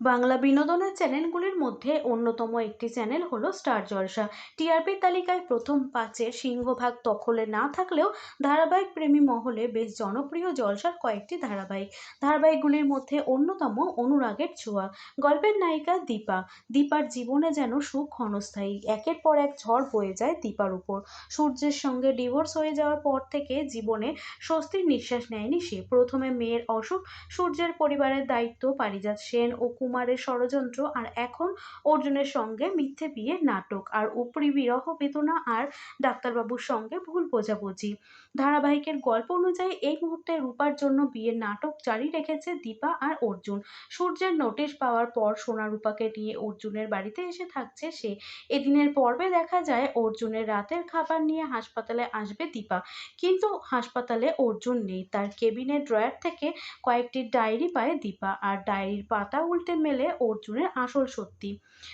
বাংলা বিনোদনের চ্যানেলগুলির মধ্যে অন্যতম একটি চ্যানেল হলো স্টার জলসা। টিআরপি তালিকায় প্রথম পাঁচে সিংহভাগ দখলে না থাকলেও ধারাবাহিক প্রেমী মহলে বেশ জনপ্রিয় জলসার কয়েকটি ধারাবাহিক। ধারাবাহিকগুলির মধ্যে অন্যতম অনুরাগের ছোঁয়া। গল্পের নায়িকা দীপা। দীপার জীবনে যেন সুখ ক্ষণস্থায়ী। একের পর এক ঝড় বয়ে যায় দীপার উপর। সূর্যের সঙ্গে ডিভোর্স হয়ে যাওয়ার পর থেকে জীবনে স্বস্তির নিঃশ্বাস নেয়নি সে। প্রথমে মেয়ের অসুখ, সূর্যের পরিবারের দায়িত্ব, পারিজাত সেন ও কুমারের ষড়যন্ত্র আর এখন অর্জুনের সঙ্গে মিথ্যে বিয়ে নাটক। আর উপরি বিরহ বেদনা আর ডাক্তারবাবুর সঙ্গে ভুল বোঝাবুঝি। ধারাবাহিকের গল্প অনুযায়ী এই মুহূর্তে রূপার জন্য বিয়ের নাটক জারি রেখেছে দীপা আর অর্জুন। সূর্যের নোটিশ পাওয়ার পর সোনা রূপাকে নিয়ে অর্জুনের বাড়িতে এসে থাকছে সে। এদিনের পর্বে দেখা যায়, অর্জুনের রাতের খাবার নিয়ে হাসপাতালে আসবে দীপা। কিন্তু হাসপাতালে অর্জুন নেই। তার কেবিনের ড্রয়ার থেকে কয়েকটি ডায়েরি পায় দীপা। আর ডায়েরির পাতা উল্টে মেলে অর্জুনের আসল সত্যি।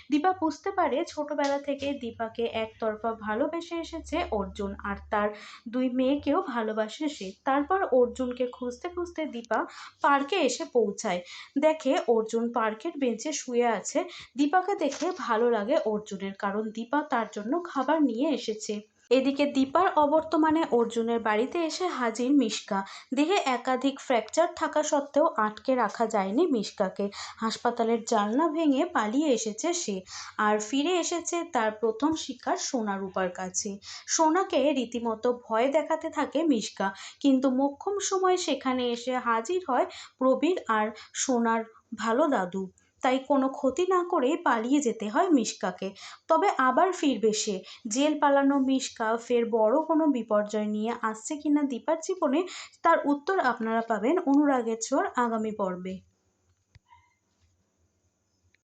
দীপা বুঝতে পারে ছোটবেলা থেকে দীপাকে একতরফা ভালোবেসে এসেছে অর্জুন আর তার দুই মেয়েকেও ভালোবাসে সে। তারপর অর্জুনকে খুঁজতে খুঁজতে দীপা পার্কে এসে পৌঁছায়। দেখে অর্জুন পার্কের বেঞ্চে শুয়ে আছে। দীপাকে দেখে ভালো লাগে অর্জুনের কারণ দীপা তার জন্য খাবার নিয়ে এসেছে। এদিকে দীপার অবর্তমানে অর্জুনের বাড়িতে এসে হাজির মিশকা। দেহে একাধিক ফ্র্যাকচার থাকা সত্ত্বেও আটকে রাখা যায়নি মিশকাকে। হাসপাতালের জানলা ভেঙে পালিয়ে এসেছে সে। আর ফিরে এসেছে তার প্রথম শিকার সোনা রূপার কাছে। সোনাকে রীতিমতো ভয় দেখাতে থাকে মিশকা। কিন্তু মোক্ষম সময় সেখানে এসে হাজির হয় প্রবীর আর সোনার ভালো দাদু। তাই কোনো ক্ষতি না করে পালিয়ে যেতে হয় মিশকাকে। তবে আবার ফিরবে সে। জেল পালানো মিশকা ফের বড় কোনো বিপর্যয় নিয়ে আসছে কিনা দীপার জীবনে, তার উত্তর আপনারা পাবেন অনুরাগের ছোঁয়ার আগামী পর্বে।